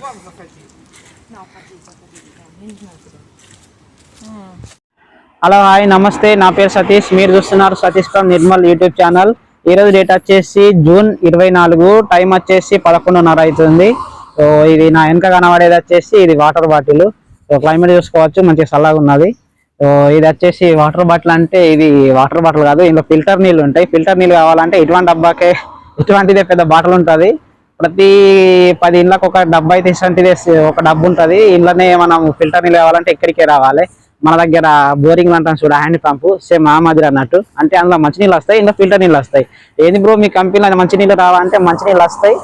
вам заходи. Hello hi నమస్తే నా పేరు సతీష్ మీరు చూస్తున్నారు Satish from Nirmal YouTube channel ఈ రోజు డేట్ వచ్చేసి జూన్ ఇరవై నాలుగు టైం వచ్చేసి పదకొండున్నర అవుతుంది సో ఇది నా వెనక కనబడేది వచ్చేసి ఇది వాటర్ బాటిల్ సో క్లైమేట్ చూసుకోవచ్చు మంచిగా చల్లగా ఉన్నది సో ఇది వచ్చేసి వాటర్ బాటిల్ అంటే ఇది వాటర్ బాటిల్ కాదు ఇందులో ఫిల్టర్ నీళ్ళు ఉంటాయి ఫిల్టర్ నీళ్ళు కావాలంటే ఇటువంటి డబ్బాకే ఇటువంటిదే పెద్ద బాటిల్ ఉంటుంది ప్రతి పది ఇండ్లకు ఒక డబ్బు అయితే ఇటువంటిదే ఒక డబ్బు ఉంటుంది. ఇంట్లోనే మనం ఫిల్టర్ నీళ్ళు కావాలంటే ఎక్కడికే రావాలి. మన దగ్గర బోరింగ్ అంటాం చూడ హ్యాండ్ పంప్ సేమ్ ఆ మాదిరి అన్నట్టు. అంటే అందులో మంచినీళ్ళు వస్తాయి ఇందులో ఫిల్టర్ నీళ్ళు వస్తాయి. ఏంది బ్రో మీ కంపెనీలో మంచినీళ్ళు రావాలంటే మంచినీళ్ళు వస్తాయి.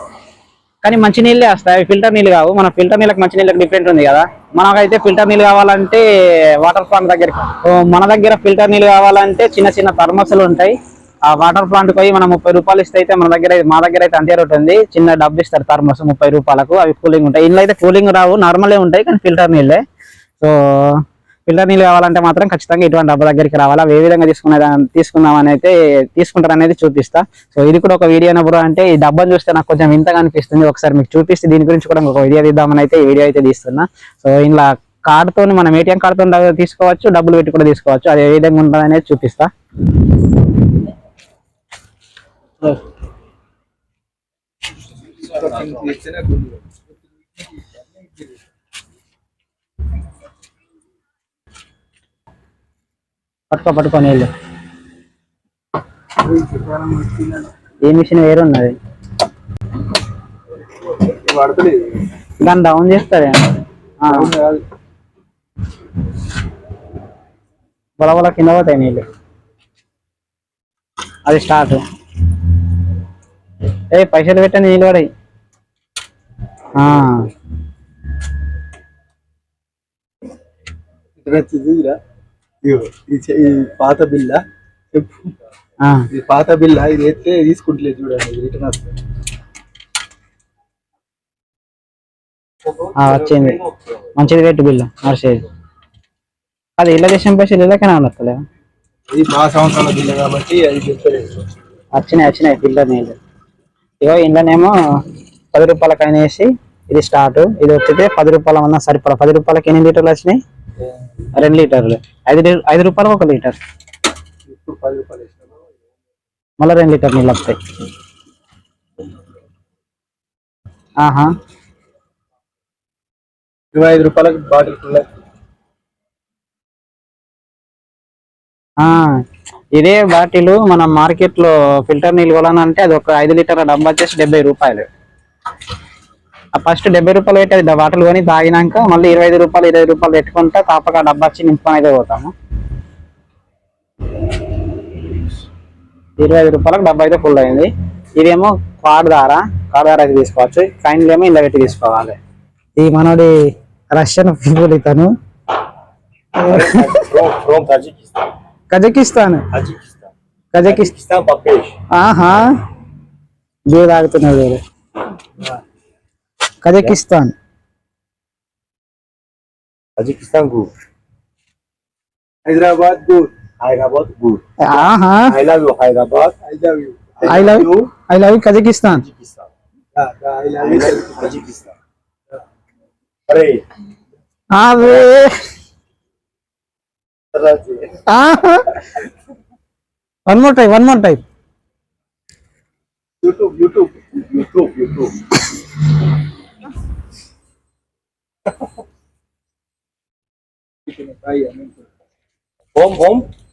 కానీ మంచినీళ్ళే వస్తాయి ఫిల్టర్ నీళ్ళు కావు. మన ఫిల్టర్ నీళ్ళకి మంచినీళ్ళకి డిఫరెంట్ ఉంది కదా. మనకైతే ఫిల్టర్ నీళ్ళు కావాలంటే వాటర్ ప్లాంట్ దగ్గర మన దగ్గర ఫిల్టర్ నీళ్ళు కావాలంటే చిన్న చిన్న థర్మస్లు ఉంటాయి. ఆ వాటర్ ప్లాంట్ పోయి మనం ముప్పై రూపాయలు ఇస్తే అయితే మన దగ్గర మా దగ్గర అయితే అంతే రేట్ ఉంది. చిన్న డబ్బు ఇస్తారు థర్మస్ ముప్పై రూపాయలకు. అవి కూలింగ్ ఉంటాయి. ఇంట్లో అయితే కూలింగ్ రావు. నార్మలే ఉంటాయి కానీ ఫిల్టర్ నీళ్ళే. సో ఫిల్టర్ నీళ్ళు కావాలంటే మాత్రం ఖచ్చితంగా ఇటువంటి డబ్బా దగ్గరికి రావాలి. అవి ఏ విధంగా తీసుకునే తీసుకుందామని అయితే తీసుకుంటారు అనేది చూపిస్తా. సో ఇది కూడా ఒక వీడియో అయినప్పుడు అంటే ఈ డబ్బాను చూస్తే నాకు కొంచెం వింతగా అనిపిస్తుంది. ఒకసారి మీకు చూపిస్తే దీని గురించి కూడా ఒక వీడియో తీద్దామని అయితే ఈ వీడియో అయితే తీస్తున్నా. సో ఇలా కార్డుతో మనం ఏటీఎం కార్డుతో తీసుకోవచ్చు. డబ్బులు పెట్టి కూడా తీసుకోవచ్చు. అది ఏ విధంగా ఉంటుంది అనేది చూపిస్తా. పట్టుకో పట్టుకోని ఏ మిషన్ వేరు ఉన్నది? దాన్ని డౌన్ చేస్తారే బలబల కింద పోతాయి నీళ్ళు. అది స్టార్ట్ ఏ పైసలు పెట్టండి నీళ్ళు పడాయి. ఈ ఈ పాత బిల్ల చెప్పు ఆ, ఇది పాత బిల్ల ఇది ఎత్తే తీసుకుంటలేదు చూడండి రిటర్న్ వస్తుంది వచ్చింది. మంచిది పెట్టు బిల్లు నడిచేది. అది ఇళ్ళ దేశం పైసలు ఇళ్ళకనే ఉండట్లే ఇది మా సంవత్సరాల బిల్ల కాబట్టి అది వచ్చినాయి వచ్చినాయి ఫిల్టర్ నీళ్ళు ఇగో ఇంట్లోనేమో పది రూపాయలకి అయినా వేసి ఇది స్టార్ట్. ఇది వచ్చితే పది రూపాయల వల్ల సరిపడా. పది రూపాయలకి ఎన్ని లీటర్లు వచ్చినాయి? రెండు లీటర్లు. ఐదు ఐదు రూపాయలకు ఒక లీటర్. రూపాయలు మళ్ళీ రెండు లీటర్ నీళ్ళు వస్తాయి. ఆహా. ఇరవై ఐదు రూపాయలకి బాటిల్ ఇదే బాటిల్ మనం మార్కెట్లో ఫిల్టర్ నీళ్ళు కొనాలంటే అది ఒక ఐదు లీటర్ల డబ్బా వచ్చేసి డెబ్బై రూపాయలు. ఆ ఫస్ట్ డెబ్బై రూపాయలు పెట్టి అది బాటిల్ కొని తాగినాక మళ్ళీ ఇరవై ఐదు రూపాయలు ఇరవై రూపాయలు పెట్టుకుంటా తాపక ఆ డబ్బా వచ్చి నింపుకొని అయితే పోతాము. ఇరవై ఐదు రూపాయలకు డబ్బా అయితే ఫుల్ అయింది. ఇదేమో కార్డ్ ద్వారా కార్డ్ ద్వారా అయితే తీసుకోవచ్చు. కాయిన్లు ఏమో ఇలా పెట్టి తీసుకోవాలి. ఈ మనోడి రష్యన్ పీపుల్ ఇతను. From Kazakhstan Kazakhstan Kazakhstan Kazakhstan Kazakhstan Pappesh ఆహా బీర్ తాగుతున్నాడు వీడు. Kazakhstan Kazakhstan good Hyderabad good Hyderabad good ఆహా I love you Hyderabad I love you I love I love Kazakhstan Kazakhstan I love you Kazakhstan అరే అరే one more time, one more time. YouTube, YouTube, YouTube, YouTube. home, home.